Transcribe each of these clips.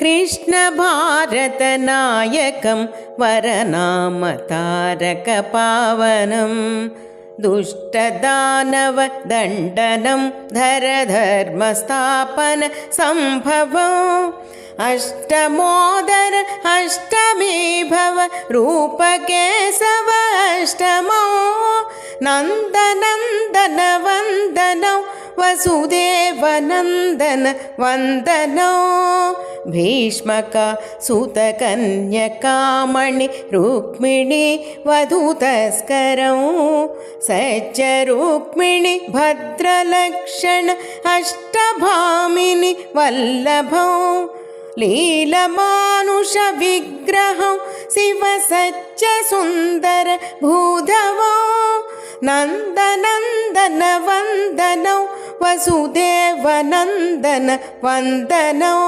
कृष्णभारतनायकं वरनामतारकपावनं दुष्टदानवदण्डनं धरधर्मस्थापन सम्भवम् अष्टमोदर अष्टमी भव रूपकेशव अष्टमो नन्दनन्दन वन्दनौ वसुदेवनन्दन वन्दनौ। भीष्मका सुतकन्यकामणि रुक्मिणी वधूतस्करौ। सच्च रुक्मिणि भद्रलक्षण अष्टभामिनि वल्लभौ। लीलमानुषविग्रहं शिव सच्च सुन्दर भूधवौ। नन्दनन्दन वन्दनौ वसुदेवनन्दन वन्दनौ।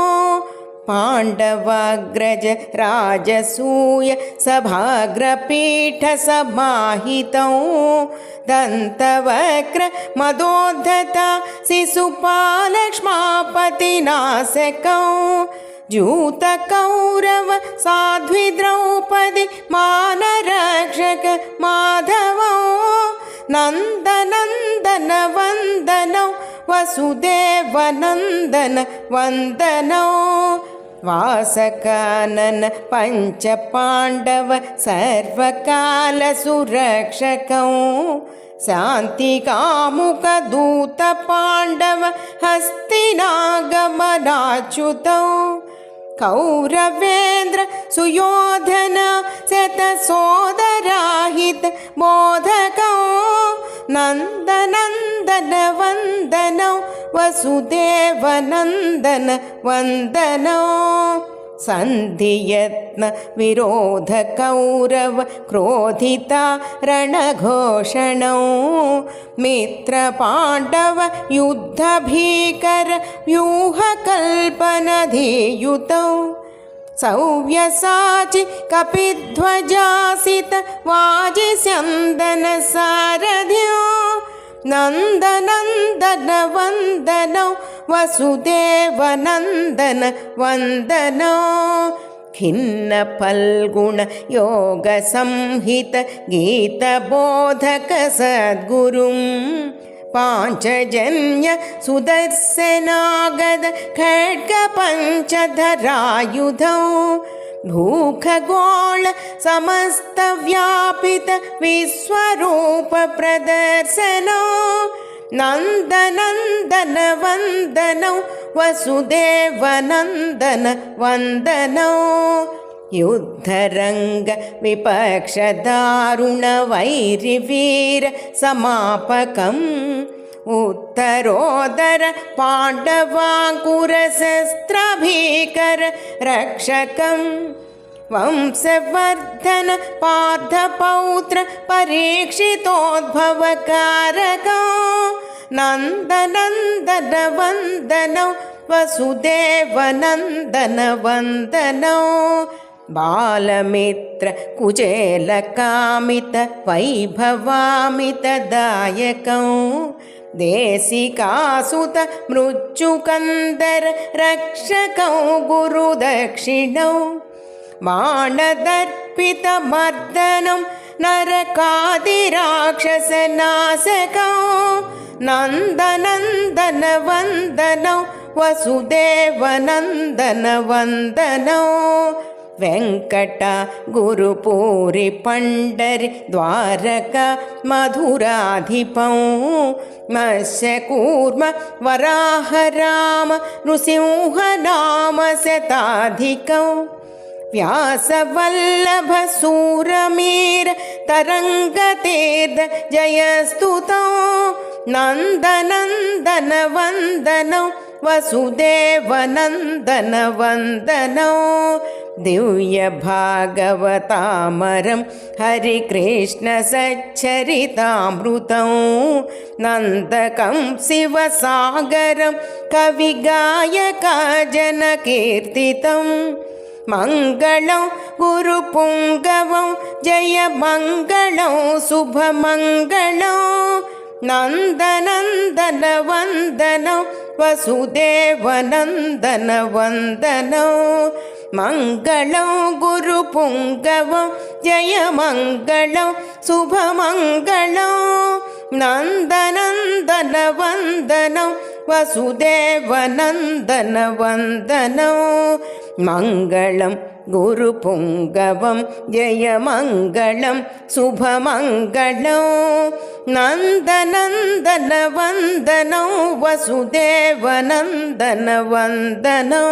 पाण्डवाग्रज राजसूय सभाग्रपीठसमाहितौ दन्तवक्र मदोद्धता शिशुपालक्ष्मापतिनाशकौ जूतकौरव साध्विद्रौपदि मानरक्षक वसुदेवनन्दन वन्दनौ। वासकानन पञ्चपाण्डव सर्वकालसुरक्षकौ। शान्तिकामुकदूतपाण्डव हस्तिनागमनाच्युतौ कौरवेन्द्र सुयोधन शतसोदराहित बोधकौ नन्दनन्दन वन्दनौ वसुदेवनन्दन वन्दनौ। सन्धियत्न विरोधकौरव क्रोधिता रणघोषणौ। मित्रपाण्डव युद्धभीकर व्यूहकल्पनधियुतौ। सौव्यसाचि कपिध्वजासित वाजिस्यन्दनसारथ्यो नन्दनन्दन वन्दनौ वसुदेवनन्दन वन्दनौ। खिन्नफल्गुणयोगसंहित गीतबोधक सद्गुरुं। पाञ्चजन्य सुदर्शनागद खड्गपञ्चधरायुधौ भूखगोळ समस्तव्यापित विश्वरूप प्रदर्शनौ। नन्दनन्दन वन्दनौ वसुदेवनन्दन वन्दनौ। युद्धरङ्ग विपक्षदारुणवैरिवीर समापकम् उत्तरोदर पाण्डवाकुरशस्त्रभीकर रक्षकम् वंशवर्धन पार्थपौत्र परीक्षितोद्भवकारकौ नन्दनन्दन वन्दनौ वसुदेवनन्दन वन्दनौ बालमित्र कुचेलकामित वैभवामितदायकौ देशिकासुत मृत्युकन्दर रक्षकौ गुरुदक्षिणौ। बाणदर्पितमर्दनं नरकादिराक्षसनाशकौ। नन्दनन्दन वन्दनौ वसुदेवनन्दन वन्दनौ वेङ्कट गुरुपूरि पण्डरि द्वारका मधुराधिपौ मत्स्यकूर्म वराहराम नृसिंहनाम शताधिकौ व्यासवल्लभसूरमीर तरङ्गतीर्थ जयस्तुतौ नन्दनन्दन वन्दनौ वसुदेवनन्दन वन्दनौ दिव्यभागवतामरं हरिकृष्णसच्छरितामृतौ नन्दकं शिवसागरं कविगायकजनकीर्तितम् मङ्गलं गुरुपुङ्गवं जयमङ्गलं शुभमङ्गलं नन्दनन्दन वन्दनं वसुदेवनन्दन वन्दनौ मङ्गलं गुरुपुङ्गवं जयमङ्गलं शुभमङ्गलं। नन्दनन्दनवन्दनं वसुदेवनन्दनवन्दनौ मङ्गलं गुरुपुङ्गवं जयमङ्गलं शुभमङ्गलौ नन्दनन्दनवन्दनौ वसुदेवनन्दनवन्दनौ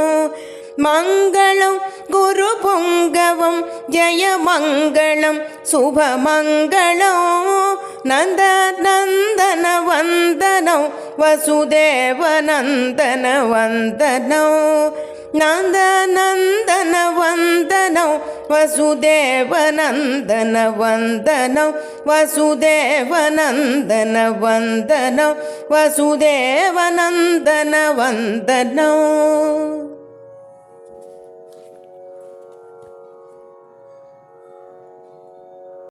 मङ्गलं गुरुपुङ्गवं जयमङ्गलं शुभमङ्गलौ नन्दनन्दनवन्दनौ वसुदेवनन्दनवन्दनौ नन्दनन्दनवन्दनौ वसुदेवनन्दनवन्दनौ वसुदेवनन्दनवन्दनौ वसुदेवनन्दनवन्दनौ